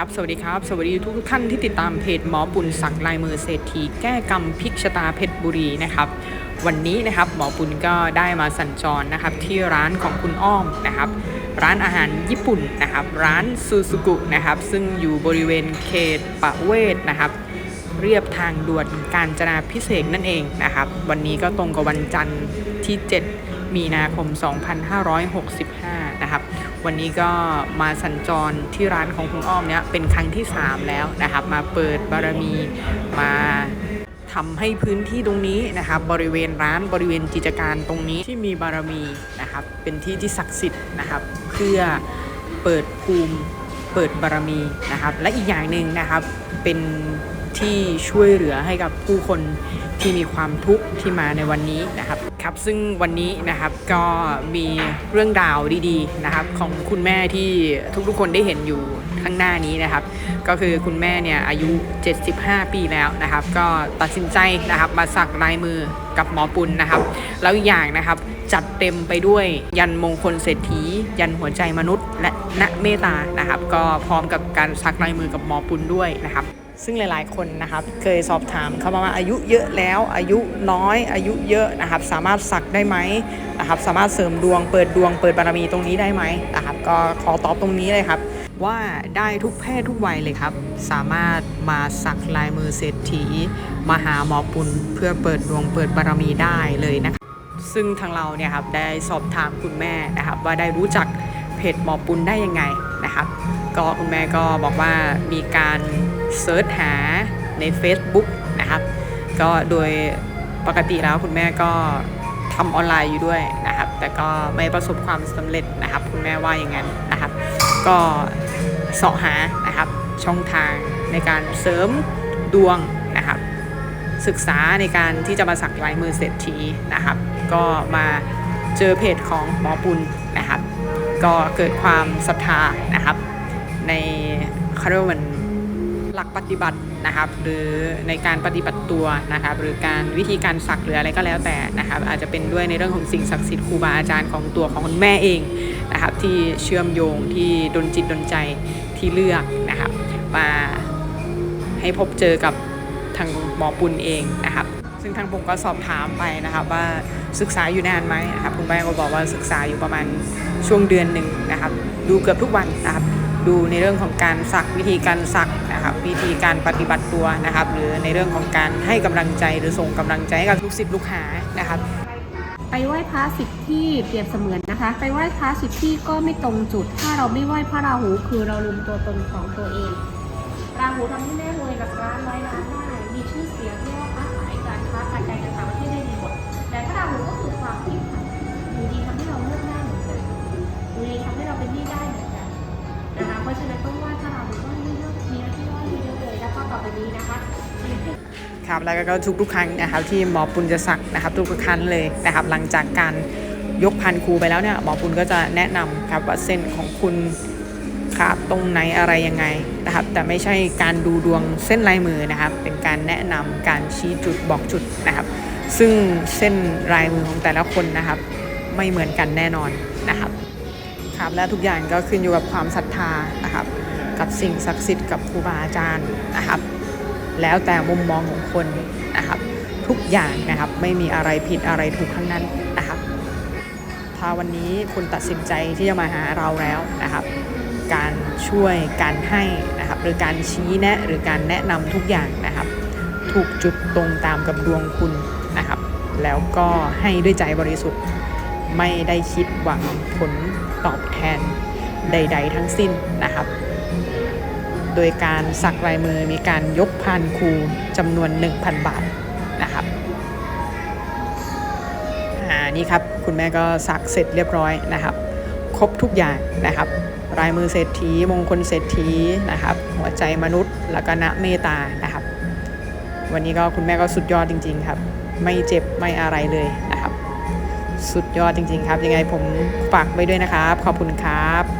ครับ สวัสดีครับ สวัสดีทุกท่านที่ติดตามเพจหมอปุณสักลายมือเศรษฐีแก้กรรมพิกชตาเพชรบุรีนะครับ วันนี้นะครับหมอปุณก็ได้มาสัญจรนะครับที่ร้านของคุณอ้อมนะครับ ร้านอาหารญี่ปุ่นนะครับ ร้านซูซูกุนะครับ ซึ่งอยู่บริเวณเขตประเวศนะครับ เรียบทางด่วนการจนาพิเศษนั่นเองนะครับ วันนี้ก็ตรงกับวันจันทร์ที่ 7 มีนาคม 2565 นะครับ วันนี้ก็มาสัญจรที่ร้านของคุณอ้อมเนี่ยเป็นครั้งที่ 3 แล้วนะครับ มาเปิดบารมีมาทำให้พื้นที่ตรงนี้นะครับบริเวณร้านบริเวณกิจการตรงนี้ที่มีบารมีนะครับ เป็นที่ที่ศักดิ์สิทธิ์นะครับ เพื่อเปิดภูมิเปิดบารมีนะครับ และอีกอย่างหนึ่งนะครับเป็น ที่ช่วยเหลือให้กับผู้คนที่มีความทุกข์ที่มาในวันนี้นะครับครับซึ่งวันนี้นะครับก็มีเรื่องราวดีๆนะครับของคุณแม่ที่ทุกๆคนได้เห็นอยู่ข้างหน้านี้นะครับ ก็คือคุณแม่เนี่ยอายุ 75 ปีแล้วนะครับ ก็ตัดสินใจนะครับมาสักลายมือกับหมอปุณนะครับ แล้วอย่างนะครับจัดเต็มไปด้วยยันมงคลเศรษฐี ยันหัวใจมนุษย์ และณเมตตานะครับ ก็พร้อมกับการสักลายมือกับหมอปุณด้วยนะครับ ซึ่งหลายๆคนนะครับเคยสอบถามเขามาว่าอายุเยอะแล้ว อายุน้อย อายุเยอะนะครับ สามารถสักได้ไหมนะครับสามารถเสริมดวงเปิดดวงเปิดบารมีตรงนี้ได้ไหมนะครับ ก็ขอตอบตรงนี้เลยครับ ว่าได้ทุกเพศทุกวัยเลยครับ สามารถมาสักลายมือเศรษฐีมาหาหมอปุณเพื่อเปิดดวงเปิดบารมีได้เลยนะครับซึ่งทางเราเนี่ยครับได้สอบถามคุณแม่นะครับ ว่าได้รู้จักเพจหมอปุณได้ยังไงนะครับ ก็คุณแม่ก็บอกว่ามีการ เซิร์ชหาใน Facebook นะครับ ก็โดยปกติแล้วคุณแม่ก็ทำออนไลน์อยู่ด้วยนะครับ แต่ก็ไม่ประสบความสำเร็จนะครับ คุณแม่ว่าอย่างนั้นนะครับ ก็เสาะหานะครับช่องทางในการเสริมดวงนะครับ ศึกษาในการที่จะมาสักลายมือเศรษฐีนะครับ ก็มาเจอเพจของหมอปุณนะครับ ก็เกิดความศรัทธานะครับ ในเขาเรียกว่ามัน หลักปฏิบัตินะครับ หรือในการปฏิบัติตัวนะครับ หรือการวิธีการสักหรืออะไรก็แล้วแต่นะครับ อาจจะเป็นด้วยในเรื่องของสิ่งศักดิ์สิทธิ์ครูบาอาจารย์ของตัวของคุณแม่เองนะครับ ที่เชื่อมโยงที่ดนจิตดนใจที่เลือกนะครับ มาให้พบเจอกับทางหมอปุณเองนะครับ ซึ่งทางผมก็สอบถามไปนะครับ ว่าศึกษาอยู่นานไหมนะครับคุณแม่ก็บอกว่าศึกษาอยู่ประมาณช่วงเดือนหนึ่งนะครับ ดูเกือบทุกวันนะครับดูในเรื่องของการสักวิธีการสัก นะครับวิธีการปฏิบัติตัวนะครับ หรือในเรื่องของการให้กำลังใจหรือส่งกำลังใจให้กับลูกศิษย์ลูกหานะครับไปไหว้พระสิบที่เปรียบเสมือนนะคะ ไปไหว้พระสิบที่ก็ไม่ตรงจุด ถ้าเราไม่ไหว้พระราหูคือเราลืมตัวตนของตัวเอง ราหูทำให้แม่รวยกับร้านร้อยล้านได้ ครับแล้วก็ทุกทุกๆครั้งนะครับที่หมอปุณจะสักนะครับทุกครั้งเลยนะครับหลังจากการยกพันครูไปแล้วเนี่ยหมอปุณก็จะแนะนำครับว่าเส้นของคุณขาดตรงไหนอะไรยังไงนะครับ แต่ไม่ใช่การดูดวงเส้นลายมือนะครับ เป็นการแนะนำการชี้จุดบอกจุดนะครับ ซึ่งเส้นลายมือของแต่ละคนนะครับ ไม่เหมือนกันแน่นอนนะครับครับและทุกอย่างก็ขึ้นอยู่กับความศรัทธานะครับ กับสิ่งศักดิ์สิทธิ์กับครูบาอาจารย์นะครับ แล้วแต่มุมมองของคนนะครับทุกอย่างนะครับไม่มีอะไรผิดอะไรถูกทั้งนั้นนะครับถ้าวันนี้คุณตัดสินใจที่จะมาหาเราแล้วนะครับ การช่วยการให้นะครับหรือการชี้แนะหรือการแนะนำทุกอย่างนะครับ ถูกจุดตรงตามกับดวงคุณนะครับ แล้วก็ให้ด้วยใจบริสุทธิ์ไม่ได้คิดหวังผลตอบแทนใด ๆ ทั้งสิ้นนะครับ โดยการสักลายมือมีการยกพานครูจำนวน 1,000 บาทนะครับอ่านี่ครับคุณแม่ก็สักเสร็จเรียบร้อยนะครับ ครบทุกอย่างนะครับลายมือเศรษฐีมงคลเศรษฐีนะครับ หัวใจมนุษย์แล้วก็ณเมตตานะครับ วันนี้ก็คุณแม่ก็สุดยอดจริง ๆ ครับ ไม่เจ็บไม่อะไรเลยนะครับ สุดยอดจริง ๆ ครับ ยังไงผมฝากไว้ด้วยนะครับ ขอบคุณครับ